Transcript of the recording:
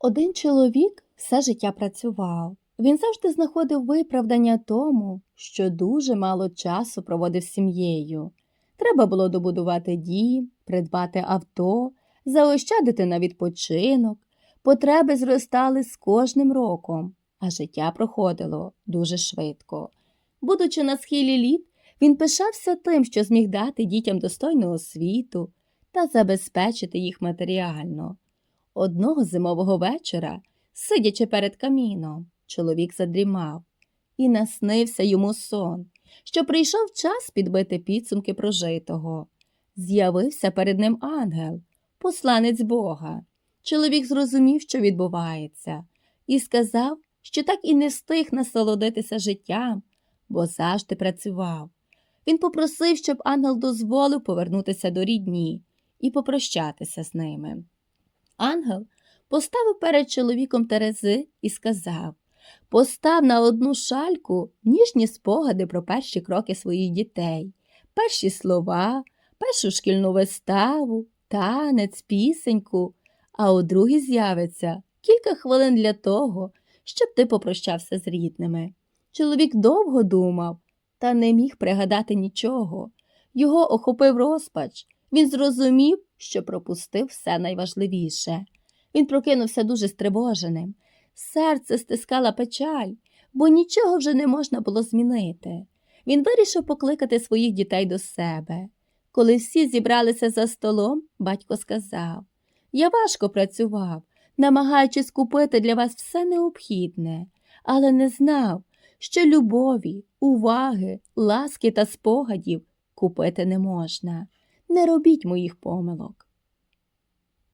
Один чоловік все життя працював. Він завжди знаходив виправдання тому, що дуже мало часу проводив з сім'єю. Треба було добудувати дім, придбати авто, заощадити на відпочинок. Потреби зростали з кожним роком, а життя проходило дуже швидко. Будучи на схилі літ, він пишався тим, що зміг дати дітям достойну освіту та забезпечити їх матеріально. Одного зимового вечора, сидячи перед каміном, чоловік задрімав, і наснився йому сон, що прийшов час підбити підсумки прожитого. З'явився перед ним ангел, посланець Бога. Чоловік зрозумів, що відбувається, і сказав, що так і не встиг насолодитися життям, бо завжди працював. Він попросив, щоб ангел дозволив повернутися до рідні і попрощатися з ними. Ангел поставив перед чоловіком терези і сказав Постав на одну шальку ніжні спогади про перші кроки своїх дітей, перші слова, першу шкільну виставу, танець, пісеньку, а у другій з'явиться кілька хвилин для того, щоб ти попрощався з рідними. Чоловік довго думав, та не міг пригадати нічого. Його охопив розпач. Він зрозумів, що пропустив все найважливіше. Він прокинувся дуже стривоженим. Серце стискала печаль, бо нічого вже не можна було змінити. Він вирішив покликати своїх дітей до себе. Коли всі зібралися за столом, батько сказав Я важко працював, намагаючись купити для вас все необхідне, але не знав, що любові, уваги, ласки та спогадів купити не можна. Не робіть моїх помилок.